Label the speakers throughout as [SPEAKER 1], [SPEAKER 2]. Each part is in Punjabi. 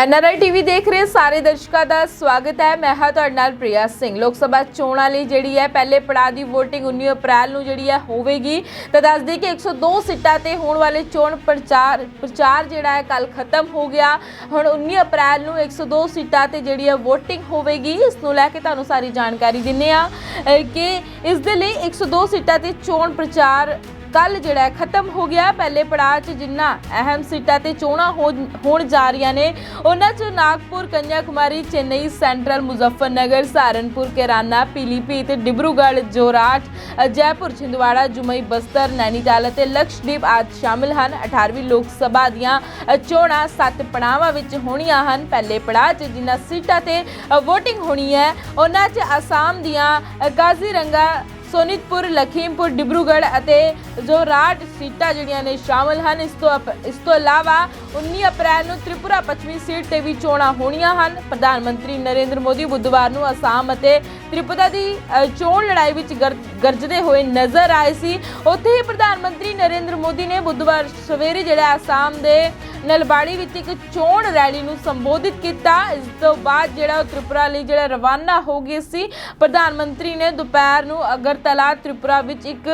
[SPEAKER 1] ਐਨਆਰਆਈ ਟੀਵੀ ਦੇਖ ਰਹੇ ਸਾਰੇ ਦਰਸ਼ਕਾਂ ਦਾ ਸਵਾਗਤ ਹੈ। ਮੈਂ ਹਾਂ ਤੁਹਾਡੇ ਨਾਲ ਪ੍ਰਿਆ ਸਿੰਘ। ਲੋਕ ਸਭਾ ਚੋਣਾਂ ਲਈ ਜਿਹੜੀ ਹੈ, ਪਹਿਲੇ ਪੜਾਅ ਦੀ VOTING 19 ਅਪ੍ਰੈਲ ਨੂੰ ਜਿਹੜੀ ਹੈ ਹੋਵੇਗੀ। ਤਾਂ ਦੱਸ ਦਈਏ ਕਿ 102 ਸੀਟਾਂ ਤੇ ਹੋਣ ਵਾਲੇ ਚੋਣ ਪ੍ਰਚਾਰ ਪ੍ਰਚਾਰ ਜਿਹੜਾ ਹੈ ਕੱਲ ਖਤਮ ਹੋ ਗਿਆ। ਹੁਣ 19 ਅਪ੍ਰੈਲ ਨੂੰ 102 ਸੀਟਾਂ ਤੇ ਜਿਹੜੀ ਹੈ VOTING ਹੋਵੇਗੀ। ਇਸ ਨੂੰ ਲੈ ਕੇ ਤੁਹਾਨੂੰ ਸਾਰੀ ਜਾਣਕਾਰੀ ਦਿੰਨੇ ਆ ਕਿ ਇਸ ਦੇ ਲਈ 102 ਸੀਟਾਂ ਤੇ ਚੋਣ ਪ੍ਰਚਾਰ ਕੱਲ ਜਿਹੜਾ ਖਤਮ ਹੋ ਗਿਆ ਪਹਿਲੇ ਪੜਾਅ 'ਚ ਜਿੰਨਾ ਅਹਿਮ ਸੀਟਾਂ ਤੇ ਚੋਣਾਂ ਹੋ- ਹੋਣ ਜਾ ਰਹੀਆਂ ਨੇ, ਉਹਨਾਂ 'ਚ ਨਾਗਪੁਰ ਕੰਨਿਆ ਕੁਮਾਰੀ ਚੇਨਈ, ਸੈਂਟਰਲ, ਮੁਜ਼ੱਫਰਨਗਰ, ਸਹਾਰਨਪੁਰ, ਕੇਰਾਨਾ, ਪੀਲੀਭੀਤ, ਡਿਬਰੂਗੜ੍ਹ, ਜੋਰਾਟ, ਜੈਪੁਰ, ਛਿੰਦਵਾੜਾ, ਜੁਮਈ, ਬਸਤਰ, ਨੈਨੀਤਾਲ ਅਤੇ ਲਕਸ਼ਦੀਪ ਆਦਿ ਸ਼ਾਮਿਲ ਹਨ। 18ਵੀਂ ਲੋਕ ਸਭਾ ਦੀਆਂ ਚੋਣਾਂ ਸੱਤ ਪੜਾਵਾਂ ਵਿੱਚ ਹੋਣੀਆਂ ਹਨ। ਪਹਿਲੇ ਪੜਾਅ 'ਚ ਜਿਨ੍ਹਾਂ ਸੀਟਾਂ ਤੇ ਵੋਟਿੰਗ ਹੋਣੀ ਹੈ, ਉਹਨਾਂ 'ਚ ਅਸਾਮ ਦੀਆਂ ਗਾਜ਼ੀਰੰਗਾ ਸੋਨਿਤਪੁਰ, ਲਖੀਮਪੁਰ, ਡਿਬਰੂਗੜ੍ਹ ਅਤੇ ਜ਼ੋਰਾਟ ਸੀਟਾਂ ਜਿਹੜੀਆਂ ਨੇ ਸ਼ਾਮਲ ਹਨ, ਇਸ ਤੋਂ ਅਪ- ਇਸ ਤੋਂ ਇਲਾਵਾ 19 ਅਪ੍ਰੈਲ ਨੂੰ ਤ੍ਰਿਪੁਰਾ ਪੱਛਮੀ ਸੀਟ ਤੇ ਵੀ ਚੋਣਾਂ ਹੋਣੀਆਂ ਹਨ। ਪ੍ਰਧਾਨ ਮੰਤਰੀ ਨਰਿੰਦਰ ਮੋਦੀ ਬੁੱਧਵਾਰ ਨੂੰ ਅਸਾਮ ਅਤੇ ਤ੍ਰਿਪੁਰਾ ਦੀ ਚੋਣ ਲੜਾਈ ਵਿੱਚ ਗਰ- ਗਰਜਦੇ ਹੋਏ ਨਜ਼ਰ ਆਏ ਸੀ। ਉੱਥੇ ਹੀ ਪ੍ਰਧਾਨ ਮੰਤਰੀ ਨਰਿੰਦਰ ਮੋਦੀ ਨੇ ਬੁੱਧਵਾਰ ਸਵੇਰੇ ਜਿਹੜਾ ਅਸਾਮ ਦੇ ਨਲਬਾੜੀ ਵਿੱਚ ਇੱਕ ਚੋਣ ਰੈਲੀ ਨੂੰ ਸੰਬੋਧਿਤ ਕੀਤਾ। ਇਸ ਤੋਂ ਬਾਅਦ ਜਿਹੜਾ ਉਹ ਤ੍ਰਿਪੁਰਾ ਲਈ ਜਿਹੜਾ ਰਵਾਨਾ ਹੋ ਗਏ ਸੀ, ਪ੍ਰਧਾਨ ਮੰਤਰੀ ਨੇ ਦੁਪਹਿਰ ਨੂੰ ਅਗਰਤਲਾ ਤ੍ਰਿਪੁਰਾ ਵਿੱਚ ਇੱਕ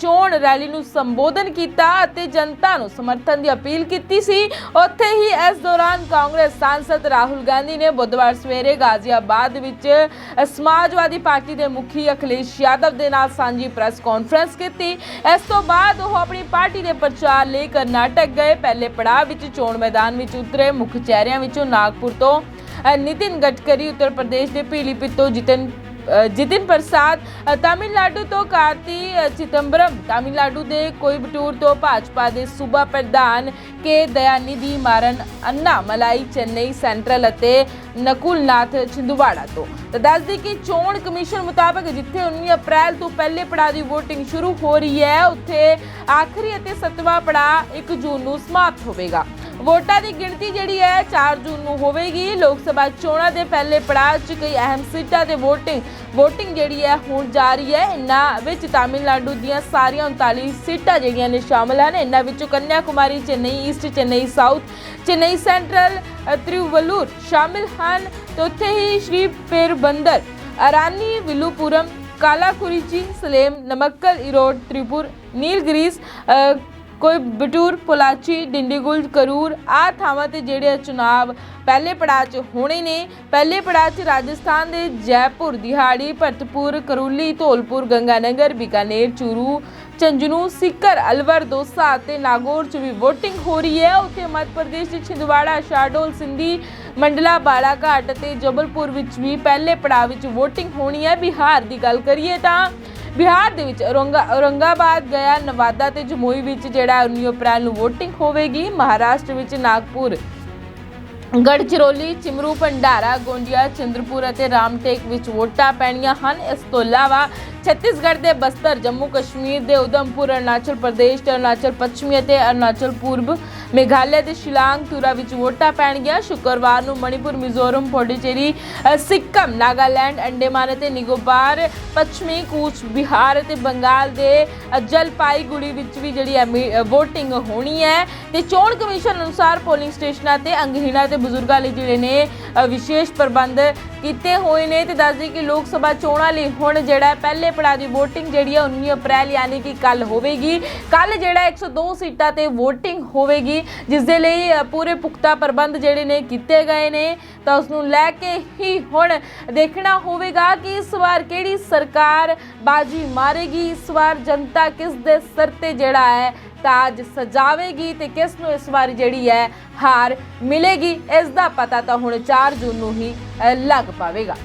[SPEAKER 1] ਚੋਣ ਰੈਲੀ ਨੂੰ ਸੰਬੋਧਨ ਕੀਤਾ ਅਤੇ ਜਨਤਾ ਨੂੰ ਸਮਰਥਨ ਦੀ ਅਪੀਲ ਕੀਤੀ ਸੀ। ਉੱਥੇ ਹੀ ਇਸ ਦੌਰਾਨ ਕਾਂਗਰਸ ਸਾਂਸਦ ਰਾਹੁਲ ਗਾਂਧੀ ਨੇ ਬੁੱਧਵਾਰ ਸਵੇਰੇ ਗਾਜ਼ੀਆਬਾਦ ਵਿੱਚ ਸਮਾਜਵਾਦੀ ਪਾਰਟੀ ਦੇ ਮੁਖੀ ਅਖਿਲੇਸ਼ ਯਾਦਵ ਦੇ ਨਾਲ ਸਾਂਝੀ ਪ੍ਰੈਸ ਕਾਨਫਰੰਸ ਕੀਤੀ। ਇਸ ਤੋਂ ਬਾਅਦ ਉਹ ਆਪਣੀ ਪਾਰਟੀ ਦੇ ਪ੍ਰਚਾਰ ਲਈ ਕਰਨਾਟਕ ਗਏ। ਪਹਿਲੇ ਪੜਾਅ ਵਿੱਚ, ਚੋਣ ਮੈਦਾਨ ਵਿੱਚ ਉਤਰੇ। ਮੁੱਖ ਚਿਹਰਿਆਂ ਵਿੱਚੋਂ ਨਾਗਪੁਰ ਤੋਂ ਨਿਤਿਨ ਗਡਕਰੀ ਉੱਤਰ ਪ੍ਰਦੇਸ਼ ਦੇ ਪੀਲੀਭੀਤ ਤੋਂ ਜਿਤਨ ਜਿਤਿਨ ਪ੍ਰਸਾਦ ਤਾਮਿਲਨਾਡੂ ਤੋਂ ਕਾਰਤੀ ਚਿਦੰਬਰਮ। ਤਾਮਿਲਨਾਡੂ ਦੇ ਕੋਇਬਟੂਰ ਤੋਂ ਭਾਜਪਾ ਦੇ ਸੂਬਾ ਪ੍ਰਧਾਨ ਕੇ ਦਇਆਨਿਧੀ ਮਾਰਨ ਅੰਨਾ, ਮਲਾਈ, ਚੇਨਈ ਸੈਂਟਰਲ ਅਤੇ ਨਕੁਲਨਾਥ ਛਿੰਦਵਾੜਾ ਤੋਂ। ਤਾਂ ਦੱਸਦੀ ਕਿ ਚੋਣ ਕਮਿਸ਼ਨ ਮੁਤਾਬਕ ਜਿੱਥੇ 19 ਅਪ੍ਰੈਲ ਤੋਂ ਪਹਿਲੇ ਪੜਾਅ ਦੀ VOTING ਸ਼ੁਰੂ ਹੋ ਰਹੀ ਹੈ, ਉੱਥੇ ਆਖਰੀ ਅਤੇ ਸੱਤਵਾਂ ਪੜਾਅ 1 ਜੂਨ ਨੂੰ ਸਮਾਪਤ ਹੋਵੇਗਾ। ਵੋਟਾਂ ਦੀ ਗਿਣਤੀ ਜਿਹੜੀ ਹੈ 4 ਜੂਨ ਨੂੰ ਹੋਵੇਗੀ। ਲੋਕ ਸਭਾ ਚੋਣਾਂ ਦੇ ਪਹਿਲੇ ਪੜਾਅ 'ਚ ਕਈ ਅਹਿਮ ਸੀਟਾਂ ਤੇ ਵੋਟਿੰਗ ਵੋਟਿੰਗ ਜਿਹੜੀ ਹੈ ਹੋਣ ਜਾ ਰਹੀ ਹੈ। ਇਨ੍ਹਾਂ ਵਿੱਚ ਤਾਮਿਲਨਾਡੂ ਦੀਆਂ ਸਾਰੀਆਂ 39 ਸੀਟਾਂ ਜਿਹੜੀਆਂ ਨੇ ਸ਼ਾਮਲ ਹਨ। ਇਨ੍ਹਾਂ ਵਿੱਚੋਂ Kanya Kumari Chennai East Chennai South Chennai Central ਅ, ਤਿਰੂਵਲੂਰ ਸ਼ਾਮਿਲ ਹਨ। ਤੇ ਉੱਥੇ ਹੀ ਸ਼੍ਰੀ ਪੇਰਬੰਦਰ ਅਰਾਨੀ ਵਿਲੂਪੁਰਮ ਕਾਲਾਕੁਰੀਚੀ ਸਲੇਮ ਨਮੱਕਲ ਇਰੋਡ ਤ੍ਰਿਪੁਰ ਨੀਲਗਿਰੀਸ ਕੋਈ ਬਟੂਰ, ਪੁਲਾਚੀ, ਡਿੰਡੀਗੁਲ, ਕਰੂਰ, ਆ ਥਾਵਾਂ ਤੇ ਜਿਹੜੇ ਚੁਣਾਵ ਪਹਿਲੇ ਪੜਾਅ 'ਚ ਹੋਣੇ ਨੇ। ਪਹਿਲੇ ਪੜਾਅ 'ਚ ਰਾਜਸਥਾਨ ਦੇ ਜੈਪੁਰ, ਦਿਹਾੜੀ, ਭਰਤਪੁਰ, ਕਰੂਲੀ, ਧੌਲਪੁਰ, ਗੰਗਾਨਗਰ, ਬੀਕਾਨੇਰ, ਚੂਰੂ ਚੰਜਨੂ ਸਿੱਕਰ, ਅਲਵਰ, ਦੋਸਾ ਅਤੇ ਨਾਗੌਰ 'ਚ ਵੀ VOTING ਹੋ ਰਹੀ ਹੈ। ਉੱਥੇ ਮੱਧ ਪ੍ਰਦੇਸ਼ ਦੇ ਛਿੰਦਵਾੜਾ ਸ਼ਾਹਡੋਲ ਸਿੰਧੀ, ਮੰਡਲਾ, ਬਾਲਾਘਾਟ ਅਤੇ ਜਬਲਪੁਰ ਵਿੱਚ ਵੀ ਪਹਿਲੇ ਪੜਾਅ ਵਿੱਚ VOTING ਹੋਣੀ ਹੈ। ਬਿਹਾਰ ਦੀ ਗੱਲ ਕਰੀਏ ਤਾਂ ਬਿਹਾਰ ਦੇ ਵਿੱਚ ਔਰੰਗਾ, ਔਰੰਗਾਬਾਦ ਗਿਆ, ਨਵਾਦਾ ਤੇ ਜਮੂਈ ਵਿੱਚ ਜਿਹੜਾ 19 ਅਪ੍ਰੈਲ ਨੂੰ VOTING ਹੋਵੇਗੀ। ਮਹਾਰਾਸ਼ਟਰ ਵਿੱਚ ਨਾਗਪੁਰ, ਗੜਚਰੋਲੀ, ਚਿਮਰੂ, ਭੰਡਾਰਾ, ਗੋਂਡੀਆ, ਚੰਦਰਪੁਰ ਅਤੇ ਰਾਮਟੇਕ ਵਿੱਚ ਵੋਟਾਂ ਪੈਣੀਆਂ ਹਨ। ਇਸ ਤੋਂ ਇਲਾਵਾ ਛੱਤੀਸਗੜ੍ਹ ਦੇ ਬਸਤਰ ਜੰਮੂ ਕਸ਼ਮੀਰ ਦੇ ਉਦਮਪੁਰ ਅਰੁਣਾਚਲ ਪ੍ਰਦੇਸ਼ ਤੇ ਅਰੁਣਾਚਲ ਪੱਛਮੀ ਅਤੇ ਅਰੁਣਾਚਲ ਪੂਰਬ ਮੇਘਾਲਿਆ ਦੇ ਸ਼ਿਲਾਂਗ ਤੁਰਾ ਵਿੱਚ ਵੋਟਾਂ ਪੈਣਗੀਆਂ ਸ਼ੁੱਕਰਵਾਰ ਨੂੰ ਮਣੀਪੁਰ ਮਿਜ਼ੋਰਮ ਪੌਂਡੀਚੇਰੀ ਸਿੱਕਮ ਨਾਗਾਲੈਂਡ ਅੰਡੇਮਾਨ ਅਤੇ ਨਿਕੋਬਾਰ ਪੱਛਮੀ ਕੂਚ ਬਿਹਾਰ ਅਤੇ ਬੰਗਾਲ ਦੇ ਜਲਪਾਈਗੁੜੀ ਵਿੱਚ ਵੀ ਜਿਹੜੀ ਵੋਟਿੰਗ ਹੋਣੀ ਹੈ ਤੇ ਚੋਣ ਕਮਿਸ਼ਨ ਅਨੁਸਾਰ ਪੋਲਿੰਗ ਸਟੇਸ਼ਨਾਂ ਤੇ ਅੰਗਹੀਣਾਂ ਤੇ ਬਜ਼ੁਰਗਾਂ ਲਈ ਜਿਹੜੇ ਨੇ ਵਿਸ਼ੇਸ਼ ਪ੍ਰਬੰਧ ਕੀਤੇ ਹੋਏ ਨੇ ਤੇ ਦੱਸਦੇ ਕਿ ਲੋਕ ਸਭਾ ਚੋਣਾਂ ਲਈ ਹੁਣ ਜਿਹੜਾ ਪਹਿਲੇ ਪੜਾਅ ਦੀ VOTING ਜਿਹੜੀ ਹੈ 19 ਅਪ੍ਰੈਲ ਯਾਨੀ ਕਿ ਕੱਲ ਹੋਵੇਗੀ। ਕੱਲ ਜਿਹੜਾ 102 ਸੀਟਾਂ ਤੇ VOTING ਹੋਵੇਗੀ, ਜਿਸ ਦੇ ਲਈ ਪੂਰੇ ਪੁਖਤਾ ਪ੍ਰਬੰਧ ਜਿਹੜੇ ਨੇ ਕੀਤੇ ਗਏ ਨੇ। ਤਾਂ ਉਸ ਨੂੰ ਲੈ ਕੇ ਹੀ ਹੁਣ ਦੇਖਣਾ ਹੋਵੇਗਾ ਕਿ ਇਸ ਵਾਰ ਕਿਹੜੀ ਸਰਕਾਰ ਬਾਜੀ ਮਾਰੇਗੀ, ਇਸ ਵਾਰ ਜਨਤਾ ਕਿਸ ਦੇ ਸਿਰ ਤੇ ਜਿਹੜਾ ਹੈ ਤਾਜ ਸਜਾਵੇਗੀ ਤੇ ਕਿਸ ਨੂੰ ਇਸ ਵਾਰ ਜਿਹੜੀ ਹੈ ਹਾਰ ਮਿਲੇਗੀ, ਇਸ ਦਾ ਪਤਾ ਤਾਂ ਹੁਣ 4 ਜੂਨ ਨੂੰ ਹੀ ਲੱਗ ਪਾਵੇਗਾ।